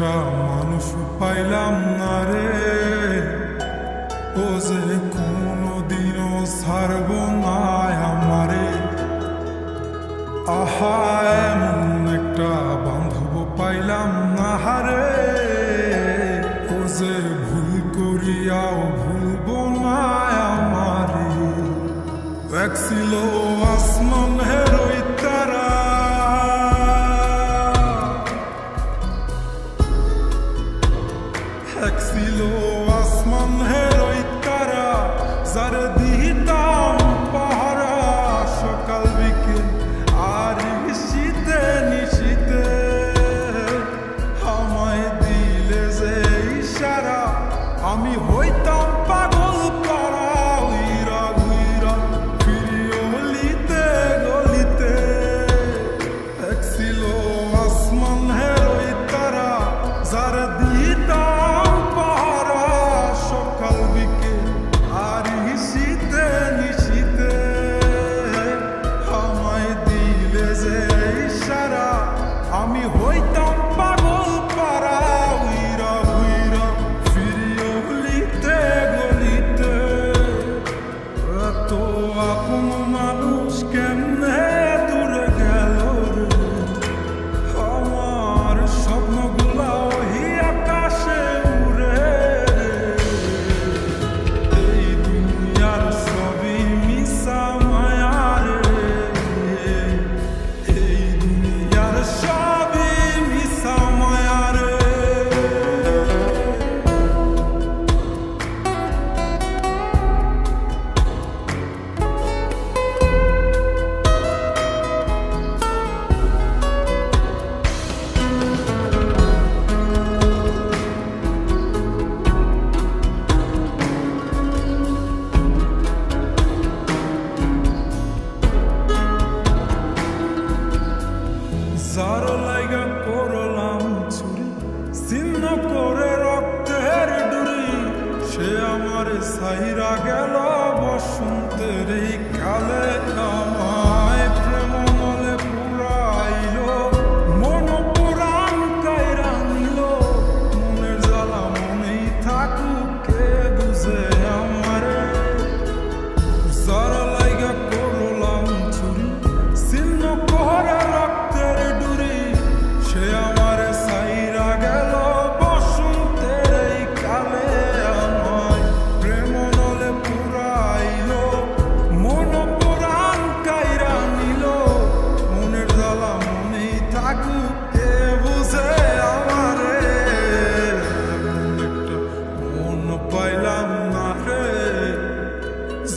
একটা মানুষ পাইলাম না রে। ও যে কোনোদিনও ছাড়ব না আমারে। আহা, এমন একটা বান্ধব পাইলাম না হারে। ও যে ভুল করিয়াও ভুলব না আমারে। এক ছিল আসমান Amigo Roitão. ছিন্ন করে রক্তের ডুরি সে আমার সাইরা গেল বসন্তের এই কালে।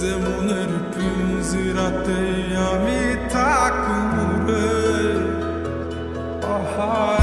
zemuner pünzirate ami takumure ahai